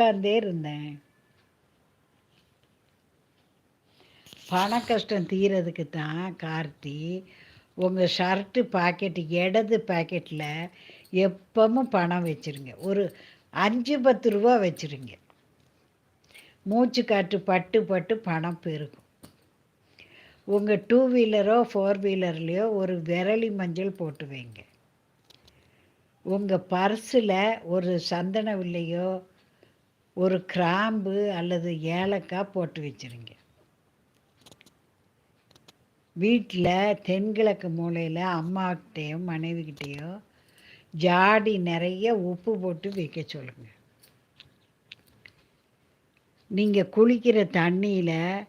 உட்கார்ந்தே இருந்தேன். பண கஷ்டம் தீரதுக்கு தான் கார்த்தி உங்கள் ஷர்ட்டு பாக்கெட்டு இடது பாக்கெட்டில் எப்பவும் பணம் வச்சுருங்க. ஒரு அஞ்சு பத்து ரூபா வச்சுருங்க. மூச்சு காற்று பட்டு பட்டு பணம் பெருகும். உங்கள் டூ வீலரோ ஃபோர் வீலர்லேயோ ஒரு விரலி மஞ்சள் போட்டு வைங்க. உங்கள் பர்ஸில் ஒரு சந்தன வில்லையோ ஒரு கிராம்பு அல்லது ஏலக்காய் போட்டு வச்சுருங்க. வீட்டில் தென்கிழக்கு மூலையில் அம்மாக்கிட்டேயோ மனைவிக்கிட்டேயோ ஜாடி நிறைய உப்பு போட்டு வைக்க சொல்லுங்கள் நீங்கள் குளிக்கிற தண்ணியில்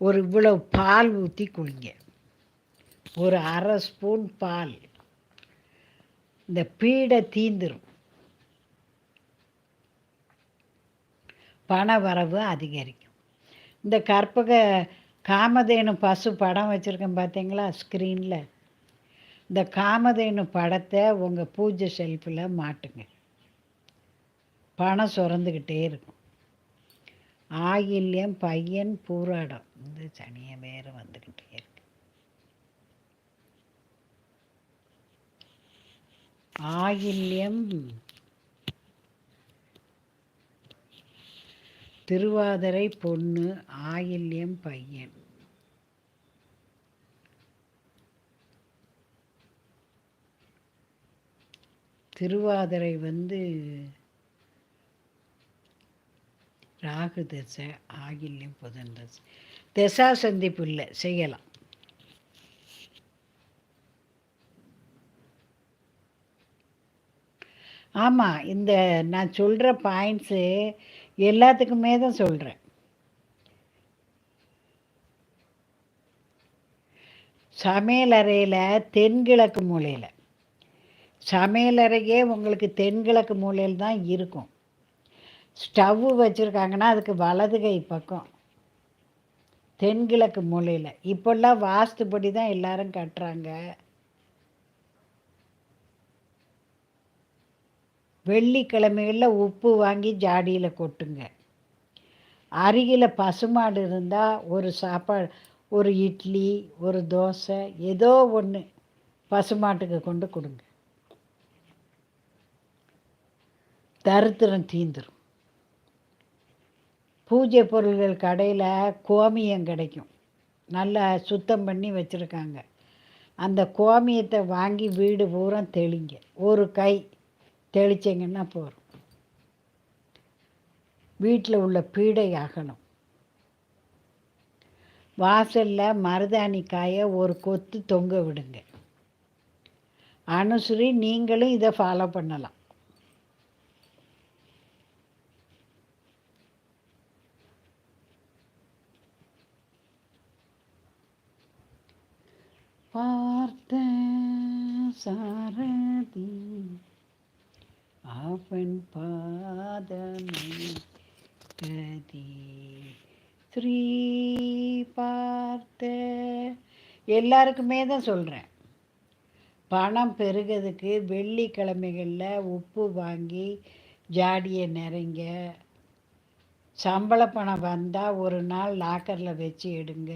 ஒரு இவ்வளோ பால் ஊற்றி குளிங்க. ஒரு அரை ஸ்பூன் பால். இந்த பீடை தீந்துடும் பண வரவு அதிகரிக்கும். இந்த கற்பக காமதேனு பசு படம் வச்சுருக்கேன் பார்த்தீங்களா ஸ்க்ரீனில் இந்த காமதேனு படத்தை உங்கள் பூஜை ஷெல்ஃபில் மாட்டுங்க. பணம் சுரந்துக்கிட்டே இருக்கும். ஆயில்யம் பையன் பூராடம். இந்த சனியை வேறு வந்துக்கிட்டே இருக்கு. ஆயில்யம் திருவாதிரை பொண்ணு ஆயில்யம் பையன். திருவாதிரை வந்து ராகு தசை ஆகில்யம் புதன் தசை. தசா சந்திப்பு இல்லை செய்யலாம். ஆமாம் இந்த நான் சொல்கிற பாயிண்ட்ஸு எல்லாத்துக்குமே தான் சொல்கிறேன் சமையலறையில் தென்கிழக்கு மூலையில். சமையலறையே உங்களுக்கு தென்கிழக்கு மூலையில் தான் இருக்கும். ஸ்டவ்வு வச்சுருக்காங்கன்னா அதுக்கு வலது கை பக்கம். தென்கிழக்கு மூலையில். இப்போல்லாம் வாஸ்துப்படி தான் எல்லாரும் கட்டுறாங்க. வெள்ளிக்கிழமைகளில் உப்பு வாங்கி ஜாடியில் கொட்டுங்க. அருகில் பசுமாடு இருந்தால் ஒரு சாப்பாடு ஒரு இட்லி ஒரு தோசை ஏதோ ஒன்று பசுமாட்டுக்கு கொண்டு கொடுங்க. தருத்திரம் தீந்துடும் பூஜை பொருள்கள் கடையில் கோமியம் கிடைக்கும். நல்லா சுத்தம் பண்ணி வச்சுருக்காங்க. அந்த கோமியத்தை வாங்கி வீடு பூரா தெளிங்க. ஒரு கை தெளிச்சிங்கன்னா போகிறோம் வீட்டில் உள்ள பீடை ஆகணும் வாசலில் மருதாணி காயை ஒரு கொத்து தொங்க விடுங்க. அனுசரி நீங்களும் இதை ஃபாலோ பண்ணலாம். பார்த்த சாரதி. அவன் பாதமே கதி ஸ்ரீ பார்த்த எல்லாருக்குமே தான் சொல்கிறேன் பணம் பெருகிறதுக்கு வெள்ளிக்கிழமைகளில் உப்பு வாங்கி ஜாடியை நிறைங்க சம்பள பணம் வந்தால் ஒரு நாள் லாக்கரில் வச்சு எடுங்க.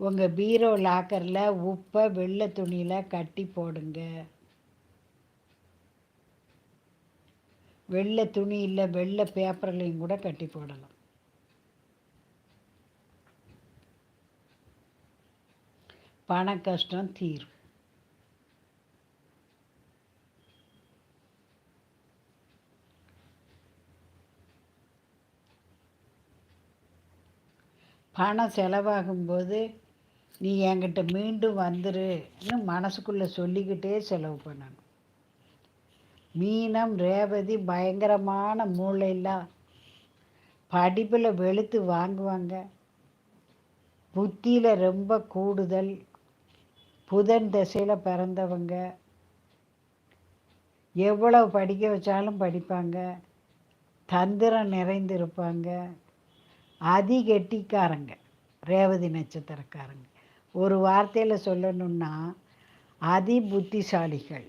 உங்கள் பீரோ லாக்கரில் உப்பை வெள்ளை துணியில் கட்டி போடுங்க. வெள்ளை துணி இல்லை வெள்ளை பேப்பர்லையும் கூட கட்டி போடலாம். பண கஷ்டம் தீரும் பணம் செலவாகும்போது நீ என்கிட்ட மீண்டும் வந்துருன்னு மனசுக்குள்ளே சொல்லிக்கிட்டே செலவு பண்ணணும். மீனம் ரேவதி பயங்கரமான மூளையெல்லாம் படிப்பில் வெளுத்து வாங்குவாங்க. புத்தியில் ரொம்ப கூடுதல். புதன் திசையில் பிறந்தவங்க. எவ்வளவு படிக்க வச்சாலும் படிப்பாங்க. தந்திரம் நிறைந்திருப்பாங்க. அதிகெட்டிக்காரங்க ரேவதி நட்சத்திரக்காரங்க. ஒரு வார்த்தையில் சொல்லணுன்னா அதி புத்திசாலிகள்